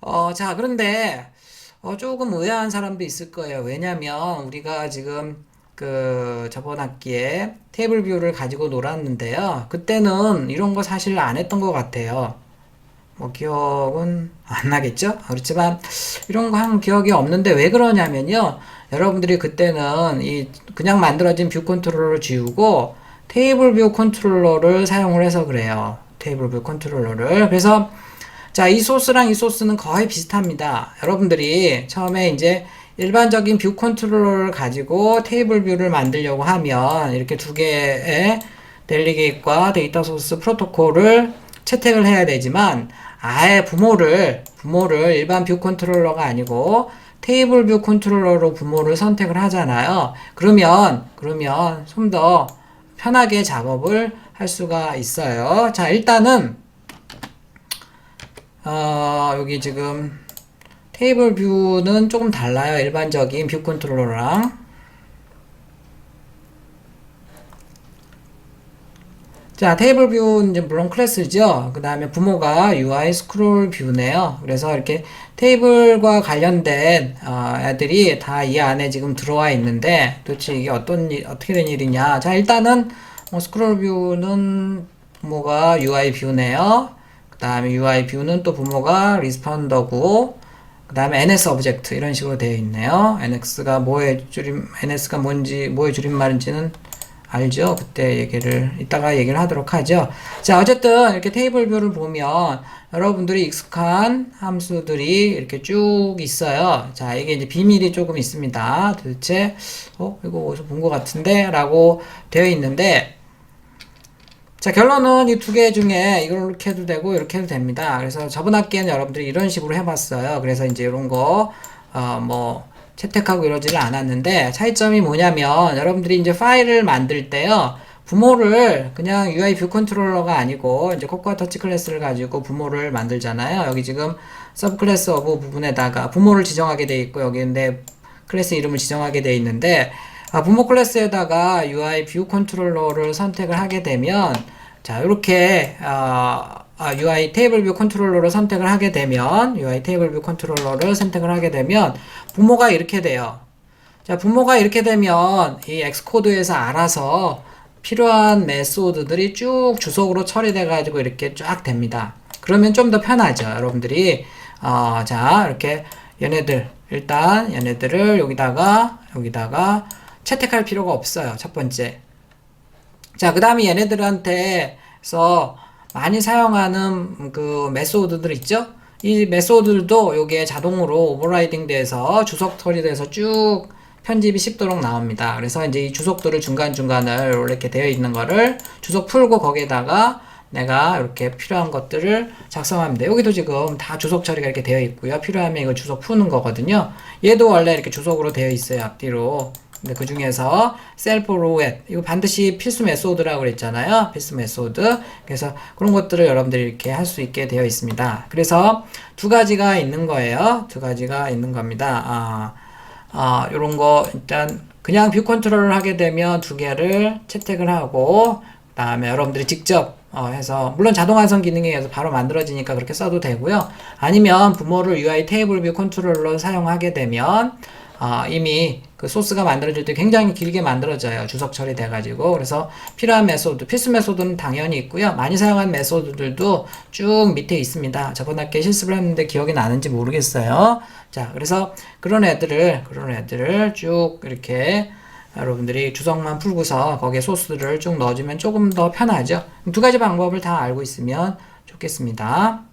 어, 자, 그런데 어, 조금 의아한 사람도 있을 거예요. 왜냐면 우리가 지금 그 저번 학기에 테이블 뷰를 가지고 놀았는데요. 그때는 이런 거 사실 안 했던 것 같아요. 뭐 기억은 안 나겠죠? 그렇지만 이런 거 한 기억이 없는데 왜 그러냐면요. 여러분들이 그때는 이 그냥 만들어진 뷰 컨트롤러를 지우고 테이블 뷰 컨트롤러를 사용을 해서 그래요. 테이블 뷰 컨트롤러를. 그래서 자, 이 소스랑 이 소스는 거의 비슷합니다. 여러분들이 처음에 이제 일반적인 뷰 컨트롤러를 가지고 테이블 뷰를 만들려고 하면 이렇게 두 개의 델리게이트과 데이터 소스 프로토콜을 채택을 해야 되지만 아예 부모를 부모를 일반 뷰 컨트롤러가 아니고 테이블 뷰 컨트롤러로 부모를 선택을 하잖아요. 그러면 그러면 좀 더 편하게 작업을 할 수가 있어요. 자, 일단은 어, 여기 지금 테이블 뷰는 조금 달라요. 일반적인 뷰 컨트롤러랑. 자, 테이블 뷰는 이제 물론 클래스죠. 그 다음에 부모가 UI 스크롤 뷰네요. 그래서 이렇게 테이블과 관련된 어, 애들이 다 이 안에 지금 들어와 있는데 도대체 이게 어떤 일, 어떻게 된 일이냐. 자, 일단은 뭐 스크롤 뷰는 부모가 UI 뷰네요. 그 다음에 UI 뷰는 또 부모가 리스펀더고 그 다음에 NS 오브젝트 이런 식으로 되어 있네요. NX가 뭐의 줄임, NS가 뭔지, 뭐의 줄임말인지는 알죠? 그때 얘기를, 이따가 얘기를 하도록 하죠. 자, 어쨌든 이렇게 테이블 뷰를 보면 여러분들이 익숙한 함수들이 이렇게 쭉 있어요. 자, 이게 이제 비밀이 조금 있습니다. 도대체, 어, 이거 어디서 본 것 같은데? 라고 되어 있는데, 자, 결론은 이 두 개 중에 이렇게 해도 되고 이렇게 해도 됩니다. 그래서 저번 학기에는 여러분들이 이런 식으로 해봤어요. 그래서 이제 이런 거, 어, 뭐, 채택하고 이러지를 않았는데 차이점이 뭐냐면 여러분들이 이제 파일을 만들 때요. 부모를 그냥 UI 뷰 컨트롤러가 아니고 이제 코코아 터치 클래스를 가지고 부모를 만들잖아요. 여기 지금 서브 클래스 오브 부분에다가 부모를 지정하게 돼 있고 여기 근데 클래스 이름을 지정하게 돼 있는데 아, 부모 클래스에다가 UI 뷰 컨트롤러를 선택을 하게 되면 자 이렇게 어, 아, UI 테이블 뷰 컨트롤러를 선택을 하게 되면 UI 테이블 뷰 컨트롤러를 선택을 하게 되면 부모가 이렇게 돼요. 자 부모가 이렇게 되면 이 엑스코드에서 알아서 필요한 메소드들이 쭉 주석으로 처리돼 가지고 이렇게 쫙 됩니다. 그러면 좀 더 편하죠. 여러분들이 어, 자 이렇게 얘네들 일단 얘네들을 여기다가 여기다가 채택할 필요가 없어요. 첫 번째. 자, 그 다음에 얘네들한테서 많이 사용하는 그 메소드들 있죠? 이 메소드들도 여기에 자동으로 오버라이딩 돼서 주석 처리돼서 쭉 편집이 쉽도록 나옵니다. 그래서 이제 이 주석들을 중간중간을 이렇게 되어 있는 거를 주석 풀고 거기에다가 내가 이렇게 필요한 것들을 작성합니다. 여기도 지금 다 주석 처리가 이렇게 되어 있고요. 필요하면 이거 주석 푸는 거거든요. 얘도 원래 이렇게 주석으로 되어 있어요. 앞뒤로. 근데 그 중에서 셀프 로엣 이거 반드시 필수 메소드라고 그랬잖아요. 필수 메소드. 그래서 그런 것들을 여러분들이 이렇게 할 수 있게 되어 있습니다. 그래서 두 가지가 있는 거예요. 두 가지가 있는 겁니다. 아, 아, 요런 거 일단 그냥 뷰 컨트롤을 하게 되면 두 개를 채택을 하고 그다음에 여러분들이 직접 어, 해서 물론 자동 완성 기능에 의해서 바로 만들어지니까 그렇게 써도 되고요. 아니면 부모를 UI 테이블 뷰 컨트롤러 사용하게 되면 어, 이미 그 소스가 만들어질 때 굉장히 길게 만들어져요. 주석 처리돼 가지고. 그래서 필요한 메소드, 필수 메소드는 당연히 있고요. 많이 사용한 메소드들도 쭉 밑에 있습니다. 저번 학기에 실습을 했는데 기억이 나는지 모르겠어요. 자, 그래서 그런 애들을 그런 애들을 쭉 이렇게 여러분들이 주석만 풀고서 거기에 소스들을 쭉 넣어주면 조금 더 편하죠. 두 가지 방법을 다 알고 있으면 좋겠습니다.